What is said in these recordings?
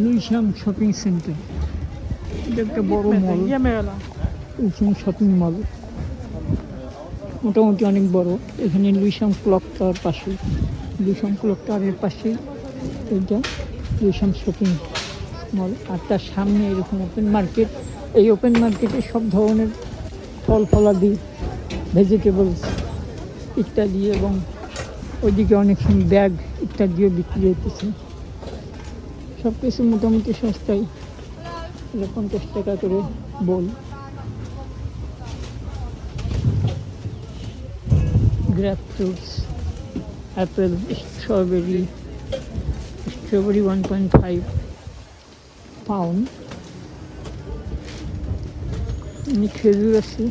লুইশাম shopping centre. এটা একটা বড় মল লুইশাম শপিং মল মোটামুটি অনেক বড়। এখানে লুইশাম ক্লক টাওয়ার পাশে। লুইশাম ক্লক টাওয়ারের পাশে এইটা লুইশাম শপিং মল আর তার সামনে এরকম ওপেন মার্কেট এই ওপেন মার্কেটে সব ধরনের ফল ফলাদি ভেজিটেবলস ইত্যাদি এবং ওইদিকে অনেক সময় ব্যাগ ইত্যাদিও বিক্রি হতেছে সব কিছু মোটামুটি সস্তায়। পঞ্চাশ টাকা করে বল। Grape fruits apple strawberry strawberry one point five pound এমনি খেজুর আছে।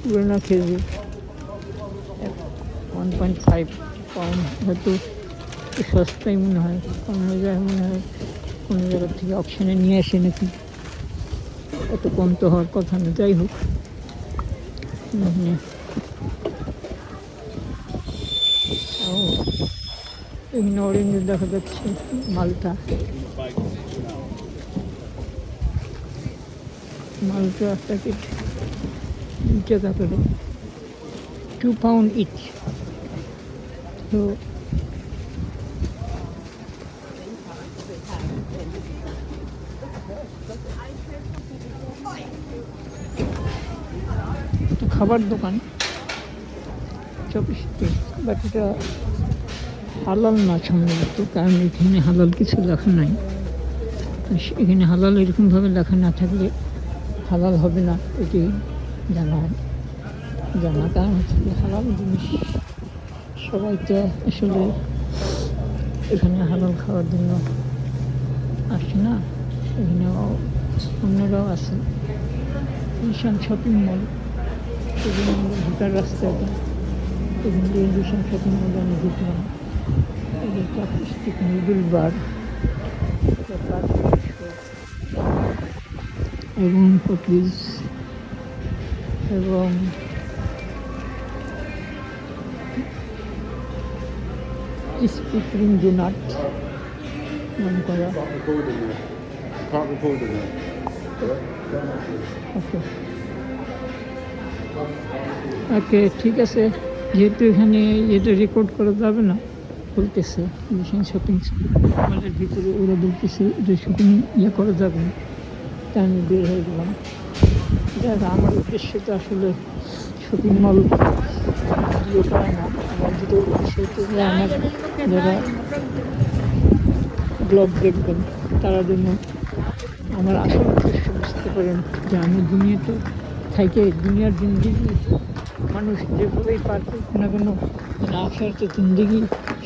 পুরোনো খেজুর। ওয়ান পয়েন্ট ফাইভ পাউন্ড হয়তো। একটু মনে হয়, কোনো জায়গায় মনে হয় কোনো জায়গা থেকে অপশানে নিয়ে আসে নাকি? এত কম তো হওয়ার কথা না, যাই হোক। এখানে অরেঞ্জ দেখা যাচ্ছে মালটা। মালটা প্যাকেট টাকা করে টু পাউন্ড ইচ তো একটা খাবার দোকান। চপিস্টিক বাট এটা হালাল না সম্ভবত কারণ এখানে হালাল কিছু লেখা নাই। এখানে হালাল এরকমভাবে লেখা না থাকলে হালাল হবে না, এটি জানা জানা কারণ হচ্ছে হালাল জিনিস। সবাই তো আসলে এখানে হালাল খাওয়ার জন্য আসে না। এখানে অন্যরাও আছে ঈশান শপিং মল এখানে আমরা ঢোকার রাস্তাটা এখান থেকে ঈশান শপিং মলে আমি ঢুকলাম এটা চাপস্টিক নুডল বার এটা বার এবং কুকিজ এবং স্পিক্রিং ডোনাট মনে করা Can't record in there. ওকে ঠিক আছে। যেহেতু এখানে এটা রেকর্ড করা যাবে না বলতেছে মিশন শপিং আমাদের ভিতরে ওরা বলতেছে এটা শপিং ইয়ে করা যাবে না। তাই আমি বের হয়ে গেলাম। দেখ আমার উদ্দেশ্য তো আসলে শপিং মল ভিডিও করা না। আমার যেটা উদ্দেশ্য হচ্ছে আমার যারা ব্লগ দেখবেন, তারা জন্য আমার আসল উদ্দেশ্য বুঝতে পারেন যে আমি দুনিয়াতে থেকে দুনিয়ার জিন্দিগি মানুষ যেভাবেই পার করুক না কেন আখেরাতে জিন্দিগি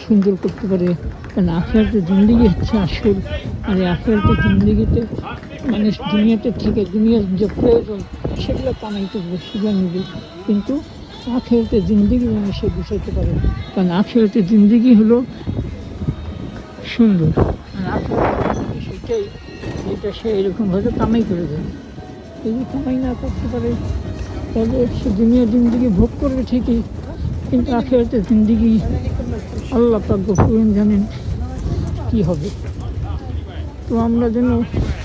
সুন্দর করতে পারে। কারণ আখেরাতে জিন্দিগি হচ্ছে আসল। আর এই আখেরাতে জিন্দিগিতে মানুষ দুনিয়াতে থেকে দুনিয়ার যে প্রয়োজন, সেগুলো কামাই করবে সেগুলো নিবে। কিন্তু আখেরাতে জিন্দিগি যেন সে বুঝাতে পারে কারণ আখেরাতে জিন্দিগি হলো সুন্দর। আর আখেরাতে সেটাই যেটা সে এরকমভাবে কামাই করে দেয়। যদি কামাই না করতে পারে, তাহলে সে দুনিয়ার জিন্দিগি ভোগ করবে ঠিকই, কিন্তু আখেরাতে জিন্দিগি আল্লাহ পাক গফুরন জানেন কী হবে। তো আমরা যেন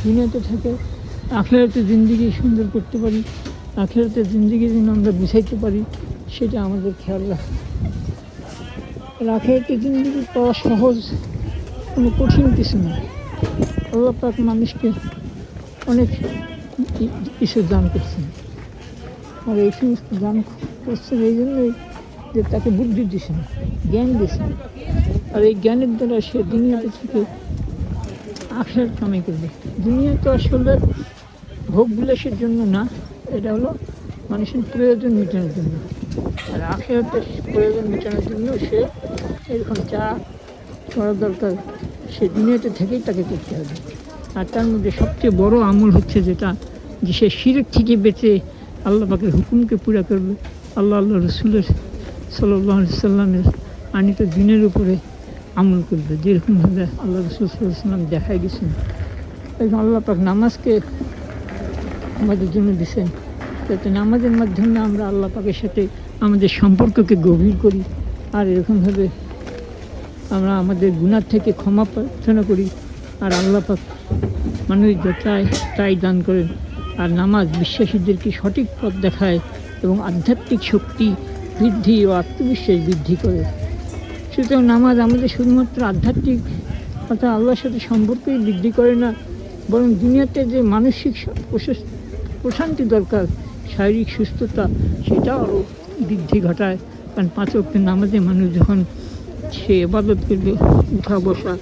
দুনিয়াতে থেকে আখেরাতে জিন্দিগি সুন্দর করতে পারি, আখেরাতে জিন্দিগি যেন আমরা বুঝাইতে পারি, সেটা আমাদের খেয়াল রাখা। আখেরাতে জিন্দিগি পাওয়া সহজ, কোনো কঠিন কিছু না। আল্লাহ পাক মানুষকে অনেক কিছু দান করছেন। আর এই সমস্ত দান করছেন এই জন্যই যে তাকে বুদ্ধি দিয়েছেন, জ্ঞান দিয়েছেন। আর এই জ্ঞানের দ্বারা সে দুনিয়াতে থেকে আখের কামাই করবে। দুনিয়া তো আসলে ভোগ বিলাসের জন্য না, এটা হলো মানুষের প্রয়োজন মেটানোর জন্য। আর আখেরাতে প্রয়োজন মেটানোর জন্য সে এরকম চা করা দরকার, সে দুনিয়াতে থেকেই তাকে করতে হবে। আর তার মধ্যে সবচেয়ে বড় আমল হচ্ছে যেটা, যে সে শিরেক থেকে বেঁচে আল্লাহ পাকের হুকুমকে পুরা করবে। আল্লাহ আল্লাহ রসুলের সাল্লাহ সাল্লামের আনিত দিনের উপরে আমল করবে। যেরকমভাবে আল্লাহ রসুল সাল্লাম দেখাই গেছেন। এবং আল্লাহ পাক নামাজকে আমাদের জন্য দিছেন। যাতে নামাজের মাধ্যমে আমরা আল্লাহ পাকের সাথে আমাদের সম্পর্ককে গভীর করি। আর এরকমভাবে আমরা আমাদের গুণার থেকে ক্ষমা প্রার্থনা করি। আর আল্লাহ পাক মানুষ যা চায় তাই দান করেন আর নামাজ বিশ্বাসীদেরকে সঠিক পথ দেখায় এবং আধ্যাত্মিক শক্তি বৃদ্ধি ও আত্মবিশ্বাস বৃদ্ধি করে। সুতরাং নামাজ আমাদের শুধুমাত্র আধ্যাত্মিক অর্থাৎ আল্লাহর সাথে সম্পর্কই বৃদ্ধি করে না, বরং দুনিয়াতে যে মানসিক প্রশান্তি দরকার, শারীরিক সুস্থতা, সেটাও বৃদ্ধি ঘটায়। কারণ পাঁচ ওয়াক্ত নামাজে মানুষ যখন সে এবাদত করবে, উঠা বসা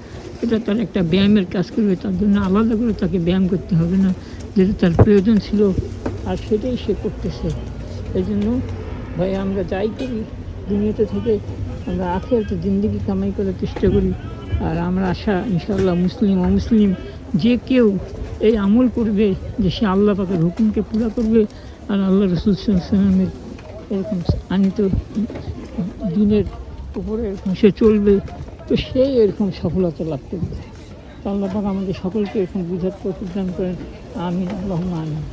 এটা তার একটা ব্যায়ামের কাজ করবে, তার জন্য আলাদা করে তাকে ব্যায়াম করতে হবে না, যেটা তার প্রয়োজন ছিল, আর সেটাই সে করতেছে। এই জন্য ভাই, আমরা যাই করি, দুনিয়াতে থেকে আমরা আখেরাতে জিন্দগি কামাই করার চেষ্টা করি, আর আমরা আশা, ইনশাআল্লাহ, মুসলিম, অমুসলিম, যে কেউ এই আমল করবে যে সে আল্লাহ পাকের হুকুমকে পুরা করবে, আর আল্লাহ রসুল সাল্লামের এরকম আনিত দিনের উপরে এরকম সে চলবে তো সেই এরকম সফলতা লাভ করবে। আল্লাহ আমাদের সকলকে এরকম বুঝার প্রতিদান করেন। আমি আল্লাহ আমিন।